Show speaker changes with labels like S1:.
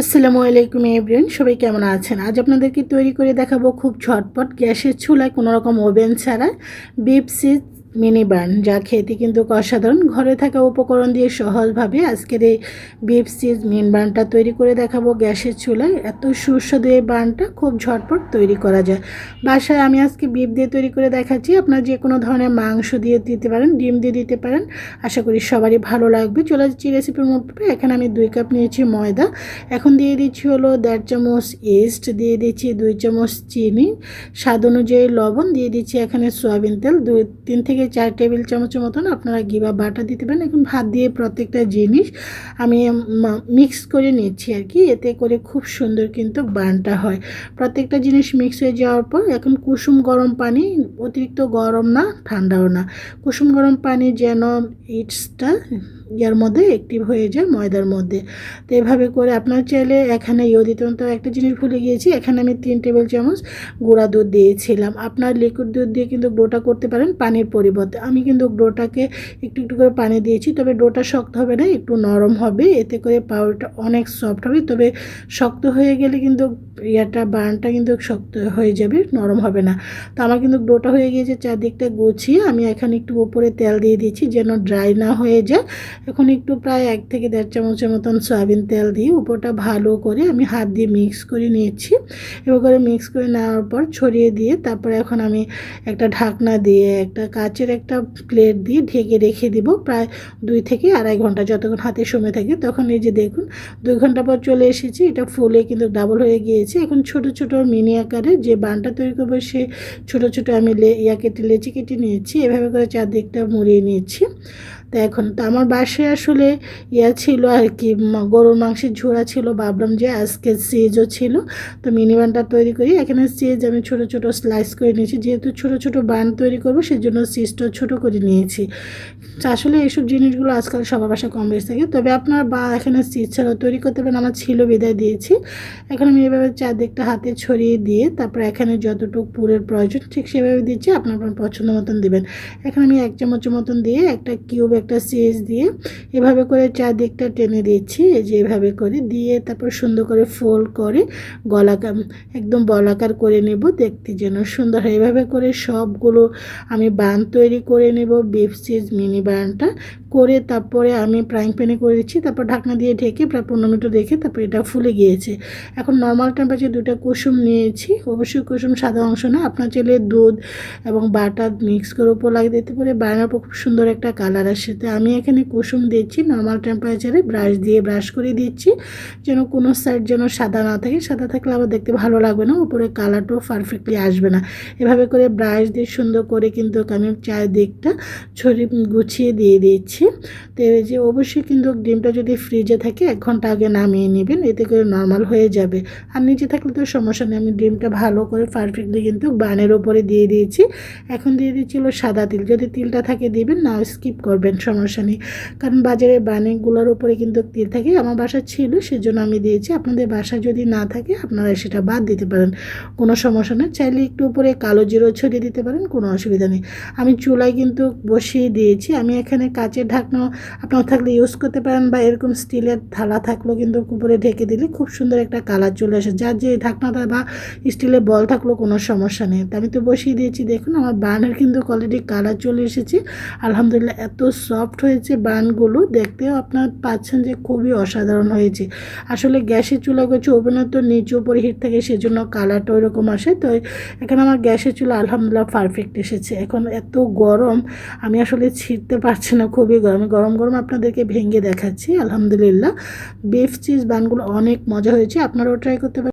S1: আসসালামু আলাইকুম এভরিওয়ান, সবাই কেমন আছেন? আজ আপনাদেরকে তৈরি করে দেখাবো খুব ঝটপট গ্যাসের চুলায় কোনো রকম ওভেন ছাড়া বিপ সিজ মিনি বার্ন যা খেতে কিন্তু অসাধারণ। ঘরে থাকা উপকরণ দিয়ে সহজভাবে আজকের এই বিপ সিজ মিন বার্নটা তৈরি করে দেখাবো গ্যাসের চুলায়। এত সুস্বাদু এই বার্নটা খুব ঝটপট তৈরি করা যায়। বাসায় আমি আজকে বিপ দিয়ে তৈরি করে দেখাচ্ছি। আপনার যে কোনো ধরনের মাংস দিয়ে দিতে পারেন, ডিম দিয়ে দিতে পারেন। আশা করি সবারই ভালো লাগবে। চলে যাচ্ছি রেসিপির মধ্যে এখানে আমি দুই কাপ নিয়েছি ময়দা। এখন দিয়ে দিচ্ছি হলো দেড় চামচ ইস্ট দিয়ে দিচ্ছি দুই চামচ চিনি। স্বাদ অনুযায়ী লবণ, দিয়ে দিচ্ছি এখানে সয়াবিন তেল। দুই, তিন থেকে চার টেবিল চামচের মতন আপনারা ঘি বা বাটা দিতে পারেন। এখন ভাত দিয়ে প্রত্যেকটা জিনিস আমি মিক্স করে নিচ্ছি আর কি। এতে করে খুব সুন্দর কিন্তু বানটা হয়। প্রত্যেকটা জিনিস মিক্স হয়ে যাওয়ার পর এখন কুসুম গরম পানি, অতিরিক্ত গরম না, ঠান্ডাও না। কুসুম গরম পানি যেন ইটসটা ইয়ার মধ্যে অ্যাক্টিভ হয়ে যায় ময়দার মধ্যে। তো এভাবে করে আপনার চাইলে এখানে ইয়ে দিতে তো একটা জিনিস ভুলে গিয়েছি, এখানে আমি তিন টেবিল চামচ গুঁড়া দুধ দিয়েছিলাম। আপনার লিকুইড দুধ দিয়ে কিন্তু ডোটা করতে পারেন পানির পরিবর্তে। আমি কিন্তু ডোটাকে একটু একটু করে পানি দিয়েছি, তবে ডোটা শক্ত হবে না, একটু নরম হবে। এতে করে পাউডারটা অনেক সফট হবে, তবে শক্ত হয়ে গেলে কিন্তু ইয়াটা বানটা কিন্তু শক্ত হয়ে যাবে, নরম হবে না। তো আমার কিন্তু ডোটা হয়ে গিয়েছে, চারদিকটা গুছিয়ে আমি এখানে একটু উপরে তেল দিয়ে দিচ্ছি, যেন ড্রাই না হয়ে যায়। এখন একটু প্রায় এক থেকে দেড় চামচের মতন সয়াবিন তেল দিয়ে উপরটা ভালো করে আমি হাত দিয়ে মিক্স করে নিয়েছি। এবার করে মিক্স করে নেওয়ার পর ছড়িয়ে দিয়ে তারপরে এখন আমি একটা ঢাকনা দিয়ে, একটা কাচের একটা প্লেট দিয়ে ঢেকে রেখে দিব প্রায় দুই থেকে আড়াই ঘণ্টা। যতক্ষণ হাতে সময় থাকে তখন এই যে দেখুন, দুই ঘণ্টা পর চলে এসেছি। এটা ফুলে কিন্তু ডাবল হয়ে গিয়েছে। এখন ছোট ছোট মিনি আকারে যে বানটা তৈরি করব সে ছোট ছোট আমি ইয়া কেটে লেচি কেটে নিয়েছি। এভাবে করে চারদিকটা মুড়িয়ে নিয়েছি। তো এখন তো আমার বাসায় আসলে ইয়া ছিল আর কি গরুর মাংসের ঝোড়া ছিল, ভাবলাম যে আজকে সিজও ছিল। তো মিনি বানটা তৈরি করি। এখানে সিজ আমি ছোট ছোট স্লাইস করে নিয়েছি। যেহেতু ছোট ছোট বান তৈরি করব, সেজন্য সিজটাও ছোট করে নিয়েছি। আসলে এইসব জিনিসগুলো আজকাল সবার বাসা কম বেশি থাকে। তবে আপনার বা এখানে সিজ ছাড়াও তৈরি করতে পারেন। আমার ছিল বিদায় দিয়েছি। এখন আমি এভাবে চারদিকটা হাতে ছড়িয়ে দিয়ে, তারপর এখানে যতটুকু পুরের প্রয়োজন, ঠিক সেভাবে দিচ্ছি। আপনার আপনার পছন্দ মতন দেবেন। এখানে আমি এক চামচের মতন দিয়ে একটা কিউব একটা সিজ দিয়ে এভাবে করে চারদিকটা টেনে দিচ্ছি যে এভাবে করে দিয়ে তারপর সুন্দর করে ফোল্ড করে গলাকার একদম বলাকার করে নেব, দেখতে যেন সুন্দর হয়। এভাবে করে সবগুলো আমি বান তৈরি করে নেব বিফ চিজ মিনি বানটা করে তারপরে আমি ফ্রাইং প্যানে করে দিচ্ছি, তারপর ঢাকনা দিয়ে ঢেকে প্রায় পনেরো মিনিট রেখে তারপর এটা ফুলে গিয়েছে। এখন নর্মাল টেম্পারেচার দুটো কুসুম নিয়েছি, অবশ্যই কুসুম সাদা অংশ না, আপনার চাইলে দুধ এবং বাটার মিক্স করে উপর লাগিয়ে দিতে পারে বানার পর খুব সুন্দর একটা কালার আসে। তো আমি এখানে কুসুম দিচ্ছি নর্মাল টেম্পারেচারে ব্রাশ দিয়ে ব্রাশ করে দিচ্ছি, যেন কোনো সাইড যেন সাদা না থাকে। সাদা থাকলে আবার দেখতে ভালো লাগবে না, উপরে কালারটাও পারফেক্টলি আসবে না। এভাবে করে ব্রাশ দিয়ে সুন্দর করে কিন্তু আমি চারদিকটা ছড়িয়ে গুছিয়ে দিয়ে দিচ্ছি। তো এই যে অবশ্যই কিন্তু ডিমটা যদি ফ্রিজে থাকে, এক ঘণ্টা আগে নামিয়ে নেবেন, এতে করে নর্মাল হয়ে যাবে। আর নিচে থাকলে তো সমস্যা নেই, আমি ডিমটা ভালো করে পারফেক্টলি কিন্তু বানের ওপরে দিয়ে দিয়েছি। এখন দিয়ে দিচ্ছিল সাদা তিল। যদি তিলটা থাকে দিবেন, না স্কিপ করবেন, সমস্যা নেই। কারণ বাজারে বানেগুলোর উপরে কিন্তু তিল থাকে, আমার বাসা ছিল, সেজন্য আমি দিয়েছি। আপনাদের বাসা যদি না থাকে, আপনারা সেটা বাদ দিতে পারেন, কোনো সমস্যা নেই। চাইলে একটু উপরে কালো জিরো ছড়িয়ে দিতে পারেন, কোনো অসুবিধা নেই। আমি চুলায় কিন্তু বসিয়ে দিয়েছি। আমি এখানে কাচের ঢাকনা আপনারা থাকলে ইউজ করতে পারেন বা এরকম স্টিলের থালা থাকলেও কিন্তু উপরে ঢেকে দিলে খুব সুন্দর একটা কালার চলে আসে। যার যে ঢাকনাটা বা স্টিলের বল থাকলেও কোনো সমস্যা নেই। আমি তো বসিয়ে দিয়েছি, দেখুন আমার বানের কিন্তু অলরেডি কালার চলে এসেছে। আলহামদুলিল্লাহ এত সফট হয়েছে বানগুলো দেখতেও আপনার পাচ্ছেন যে খুবই অসাধারণ হয়েছে। আসলে গ্যাসের চুলা করছে ওভেনের তো নিচু উপরে হিট থাকে, সেজন্য কালারটা ওইরকম আসে। তো এখানে আমার গ্যাসের চুলা আলহামদুলিল্লাহ পারফেক্ট এসেছে। এখন এত গরম, আমি আসলে ছিঁড়তে পারছি না খুবই গরম। গরম গরম আপনাদেরকে ভেঙে দেখাচ্ছি, আলহামদুলিল্লাহ। বিফ চিজ বানগুলো অনেক মজা হয়েছে, আপনারাও ট্রাই করতে